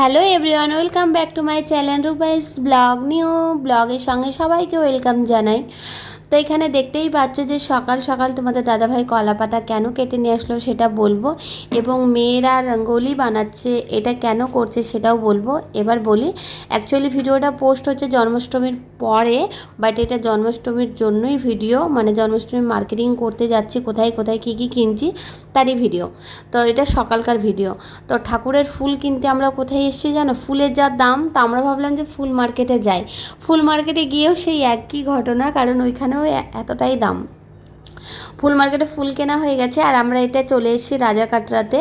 Hello everyone, welcome back to my channel Ruby's blog new. ব্লগের সঙ্গে সবাইকে welcome জানাই। তো এখানে দেখতেই পাচ্ছ যে সকাল সকাল তোমাদের দাদাভাই কলা পাতা কেন কেটে নিয়ে আসলো সেটা বলব এবং মেয়েরা রঙ্গোলি বানাচ্ছে, এটা কেন করছে সেটাও বলব। এবার বলি অ্যাকচুয়ালি ভিডিওটা পোস্ট হচ্ছে জন্মাষ্টমীর পরে বাট এটা জন্মাষ্টমীর জন্যই ভিডিও মানে জন্মাষ্টমী মার্কেটিং করতে যাচ্ছি, কোথায় কোথায় কী কী কিনছি তারই ভিডিও তো এটা সকালকার ভিডিও তো ঠাকুরের ফুল কিনতে আমরা কোথায় এসেছি জানো? ফুলের যা দাম, তো আমরা ভাবলাম যে ফুল মার্কেটে যাই। ফুল মার্কেটে গিয়েও সেই একই ঘটনা, কারণ ওইখানেও এতটাই দাম। ফুল মার্কেটে ফুল কেনা হয়ে গেছে, আর আমরা এটা চলে এসেছি রাজা কাটরাতে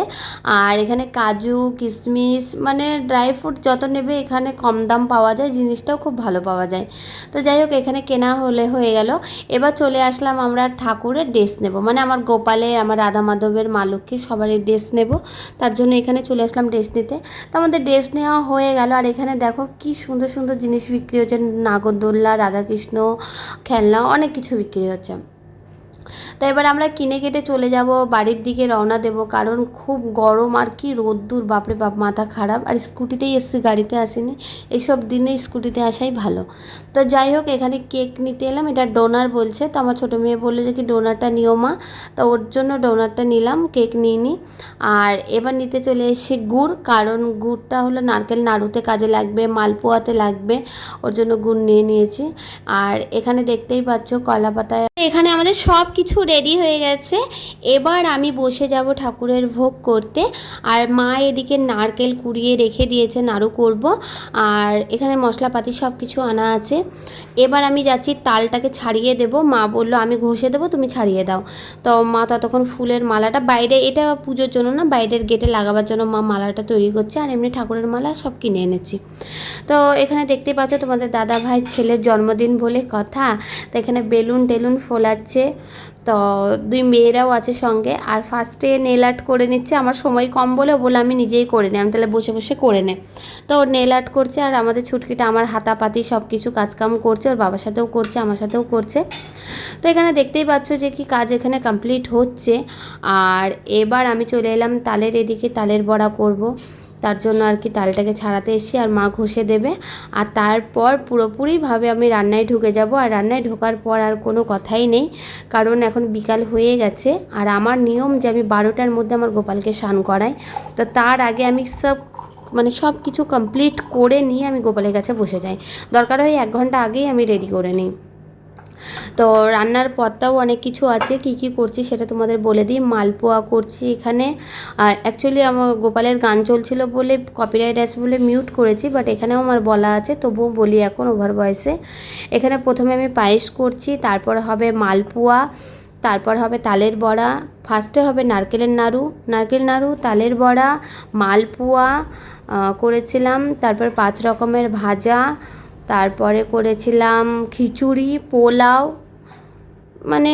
আর এখানে কাজু কিশমিশ মানে ড্রাই ফ্রুট যত নেবে এখানে কম দাম পাওয়া যায়, জিনিসটাও খুব ভালো পাওয়া যায়। তো যাই হোক, এখানে কেনা হলে হয়ে গেল। এবার চলে আসলাম আমরা ঠাকুরের ড্রেস নেব। মানে আমার গোপালে আমার রাধা মাধবের মা সবারই ড্রেস নেব। তার জন্য এখানে চলে আসলাম ড্রেস নিতে। তো আমাদের ড্রেস নেওয়া হয়ে গেল। আর এখানে দেখো কি সুন্দর সুন্দর জিনিস বিক্রি হচ্ছে। নাগরদোল্লা, রাধাকৃষ্ণ, খেলনা, অনেক কিছু বিক্রি হচ্ছে। তো এবার আমরা কিনে কেটে চলে যাব, বাড়ির দিকে রওনা দেব। কারণ খুব গরম আর কি রোদ্দুর, বাপরে বাপ, মাথা খারাপ। আর স্কুটিতেই এসছি, গাড়িতে আসিনি। এইসব দিনে স্কুটিতে আসাই ভালো। তো যাই হোক, এখানে কেক নিতে এলাম। এটা ডোনার বলছে। তো আমার ছোটো মেয়ে বলল যে, কি ডোনারটা নিও মা। তো ওর জন্য ডোনারটা নিলাম, কেক নিয়ে নিই আর এবার নিতে চলে এসেছি গুড়। কারণ গুড়টা হলো নারকেল নাড়ুতে কাজে লাগবে, মালপোয়াতে লাগবে। ওর জন্য গুড় নিয়ে নিয়েছি। আর এখানে দেখতেই পাচ্ছ কলা পাতায় এখানে আমাদের সব কিছু রেডি হয়ে গেছে। এবার আমি বসে যাব ঠাকুরের ভোগ করতে। আর মা এদিকে নারকেল কুড়িয়ে রেখে দিয়েছে, নাড়ু করব। আর এখানে মশলাপাতি সব কিছু আনা আছে। এবার আমি যাচ্ছি, তালটাকে ছাড়িয়ে দেব। মা বলল, আমি ঘষে দেবো, তুমি ছাড়িয়ে দাও। তো মা ততক্ষণ ফুলের মালাটা, বাইরে এটা পুজোর জন্য না, বাইরের গেটে লাগাবার জন্য মা মালাটা তৈরি করছে। আর এমনি ঠাকুরের মালা সব কিনে এনেছি। তো এখানে দেখতে পাচ্ছ, তোমাদের দাদা ভাই ছেলের জন্মদিন বলে কথা। তো এখানে বেলুন টেলুন ফোলাচ্ছে। তো দুই মেয়েরাও আছে সঙ্গে। আর ফার্স্টে নেল আর্ট করে নিচ্ছে। আমার সময় কম বলে বলে, আমি নিজেই করে নিই আমি তাহলে বসে বসে করে নে। তো ওর নেল আর্ট করছে আর আমাদের ছুটকিটা আমার হাতাপাতি সব কিছু কাজকাম করছে। ওর বাবার সাথেও করছে, আমার সাথেও করছে। তো এখানে দেখতেই পাচ্ছ যে কি কাজ এখানে কমপ্লিট হচ্ছে। আর এবার আমি চলে এলাম তালের এদিকে, তালের বড়া করব। তার জন্য আর কি তালটাকে ছাড়াতে এসেছি আর মা ঘষে দেবে। আর তারপর পুরোপুরিভাবে আমি রান্নায় ঢুকে যাব। আর রান্নায় ঢোকার পর আর কোনো কথাই নেই। কারণ এখন বিকাল হয়ে গেছে। আর আমার নিয়ম যে আমি বারোটার মধ্যে আমার গোপালকে স্নান করাই। তো তার আগে আমি সব মানে সব কিছু কমপ্লিট করে নিয়ে আমি গোপালের কাছে বসে যাই। দরকার হয় এক ঘণ্টা আগেই আমি রেডি করে নিই। তো রান্নার পথটাও অনেক কিছু আছে, কি কি করছি সেটা তোমাদের বলে দিই। মালপোয়া করছি এখানে। অ্যাকচুয়ালি আমার গোপালের গান চলছিল বলে কপিরাইট আছে বলে মিউট করেছি বাট এখানেও আমার বলা আছে, তবুও বলি এখন ওভার ভয়েসে এখানে প্রথমে আমি পায়েস করছি, তারপর হবে মালপোয়া, তারপর হবে তালের বড়া ফার্স্টে হবে নারকেলের নাড়ু, নারকেল নাড়ু, তালের বড়া, মালপোয়া করেছিলাম, তারপর পাঁচ রকমের ভাজা তারপরে করেছিলাম খিচুড়ি, পোলাও মানে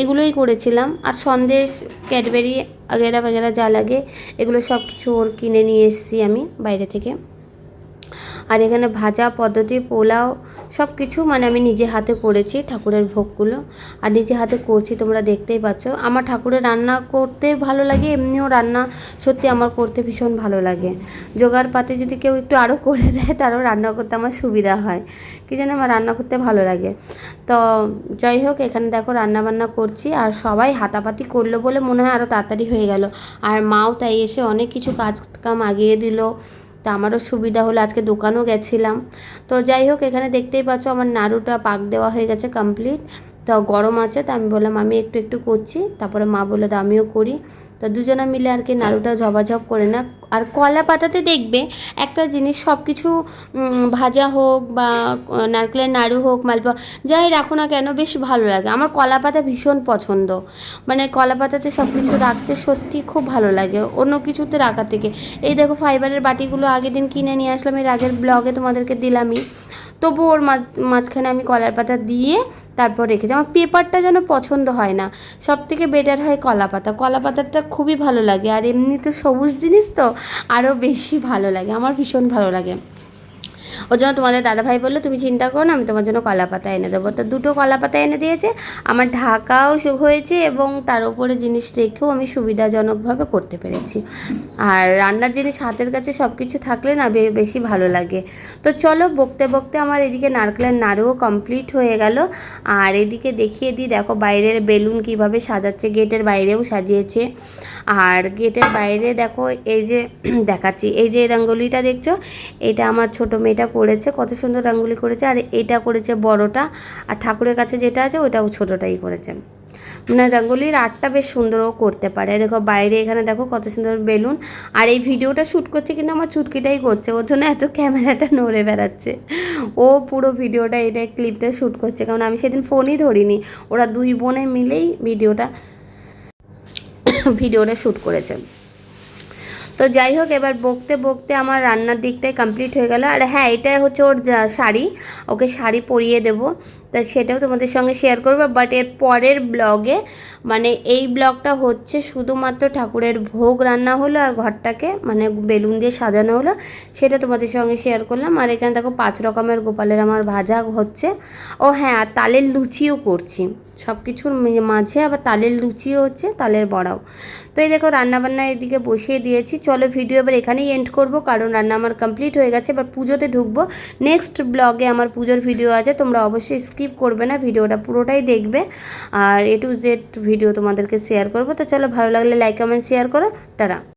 এগুলোই করেছিলাম। আর সন্দেশ, ক্যাডবেরি আগেরা বাগেরা যা লাগে, এগুলো সব কিছু ওর কিনে নিয়ে এসেছি আমি বাইরে থেকে। আর এখানে ভাজা, পদ্ধতি, পোলাও সব কিছু মানে আমি নিজে হাতে করেছি ঠাকুরের ভোগগুলো। আর নিজে হাতে করছি, তোমরা দেখতেই পাচ্ছ। আমার ঠাকুরের রান্না করতে ভালো লাগে, এমনিও রান্না সত্যি আমার করতে ভীষণ ভালো লাগে। জোগাড় পাতে যদি কেউ একটু আরও করে দেয়, তারও রান্না করতে আমার সুবিধা হয়। কি জানো আমার রান্না করতে ভালো লাগে। তো যাই হোক, এখানে দেখো রান্না বান্না করছি, আর সবাই হাতাপাতি করল বলে মনে হয় আরও তাড়াতাড়ি হয়ে গেল। আর মাও তাই এসে অনেক কিছু কাজ কাম আগিয়ে দিল। তা আমারও সুবিধা হলো, আজকে দোকানও গেছিলাম। তো যাই হোক, এখানে দেখতেই পাচ্ছ আমার নাড়ুটা পাক দেওয়া হয়ে গেছে কমপ্লিট তো গরম আছে, তা আমি বললাম, আমি একটু একটু করছি। তারপরে মা বলল, তো আমিও করি। তো দুজনে মিলে আর কি নাড়ুটা ঝপাঝপ করে না। আর কলা পাতাতে দেখবে, একটা জিনিস সব কিছু ভাজা হোক বা নারকেলের নাড়ু হোক, মালপোয়া, যাই রাখো না কেন, বেশ ভালো লাগে। আমার কলা পাতা ভীষণ পছন্দ। মানে কলা পাতাতে সব কিছু রাখতে সত্যি খুব ভালো লাগে। অন্য কিছুতে রাখার থেকে। এই দেখো ফাইবারের বাটিগুলো আগের দিন কিনে নিয়ে আসলাম, এর আগের ব্লগে তোমাদেরকে দিলামই। তবু ওর মাঝ- মাঝখানে আমি কলার পাতা দিয়ে তারপর রেখে রেখেছি। আমার পেপারটা যেন পছন্দ হয় না। সব থেকে বেটার হয় কলা পাতা কলা পাতাটা খুবই ভালো লাগে। আর এমনি তো সবুজ জিনিস তো আরও বেশি ভালো লাগে। আমার ভীষণ ভালো লাগে। ওর জন্য তোমাদের দাদাভাই বলল, তুমি চিন্তা করো না, আমি তোমার জন্য কলা পাতা এনে দেবো। তো দুটো কলা পাতা এনে দিয়েছে। আমার ঢাকাও হয়েছে এবং তার উপরে জিনিস রেখেও আমি সুবিধাজনকভাবে করতে পেরেছি। আর রান্নার জিনিস হাতের কাছে সব কিছু থাকলে না বেশি ভালো লাগে। তো চলো, বকতে বকতে আমার এদিকে নারকেলের নাড়ুও কমপ্লিট হয়ে গেল। আর এদিকে দেখিয়ে দিই, দেখো বাইরের বেলুন কীভাবে সাজাচ্ছে। গেটের বাইরেও সাজিয়েছে। আর গেটের বাইরে দেখো, এই যে, দেখাচ্ছি। এই যে রঙ্গোলিটা দেখছ, এটা আমার ছোট মেয়েটা করেছে, কত সুন্দর রঙ্গোলি করেছে আর এটা করেছে বড়টা। আর ঠাকুরের কাছে যেটা আছে ওটাও ছোটোটাই করেছে। মানে রঙ্গোলির আর্টটা বেশ সুন্দরও করতে পারে। দেখো বাইরে এখানে দেখো কত সুন্দর বেলুন। আর এই ভিডিওটা শ্যুট করছে কিন্তু আমার চুটকিটাই করছে, ওর জন্য এত ক্যামেরাটা নড়ে বেড়াচ্ছে। ও পুরো ভিডিওটা এটা ক্লিপটা শ্যুট করছে, কারণ আমি সেদিন ফোনই ধরিনি। ওরা দুই বোনে মিলেই ভিডিওটা ভিডিওটা শ্যুট করেছে। তো যাই হোক, এবার বকতে বকতে আমার রান্নার দিকটাই কমপ্লিট হয়ে গেল। আর হ্যাঁ এটা হচ্ছে ওর যা শাড়ি, ওকে শাড়ি পরিয়ে দেবো। তা সেটাও তোমাদের সঙ্গে শেয়ার করব বাট এর পরের ব্লগে মানে এই ব্লগটা হচ্ছে শুধুমাত্র ঠাকুরের ভোগ রান্না হলো আর ঘরটাকে মানে বেলুন দিয়ে সাজানো হলো, সেটা তোমাদের সঙ্গে শেয়ার করলাম। আর এখানে দেখো পাঁচ রকমের গোপালের আমার ভাজা হচ্ছে। ও হ্যাঁ আর তালের লুচিও করছি। সব কিছুর মাঝে আবার তালের লুচিও হচ্ছে, তালের বড়াও। তো এই দেখো রান্নাবান্না এদিকে বসিয়ে দিয়েছি। চলো ভিডিও এবার এখানেই এন্ড করব, কারণ রান্না আমার কমপ্লিট হয়ে গেছে। এবার পুজোতে ঢুকবো। নেক্সট ব্লগে আমার পুজোর ভিডিও আছে, তোমরা অবশ্যই স্কিপ করবে না, ভিডিওটা পুরোটাই দেখবে। আর এ টু জেড ভিডিও তোমাদেরকে শেয়ার করব। তো চলো ভালো লাগলে লাইক কমেন্ট শেয়ার করো। টাটা।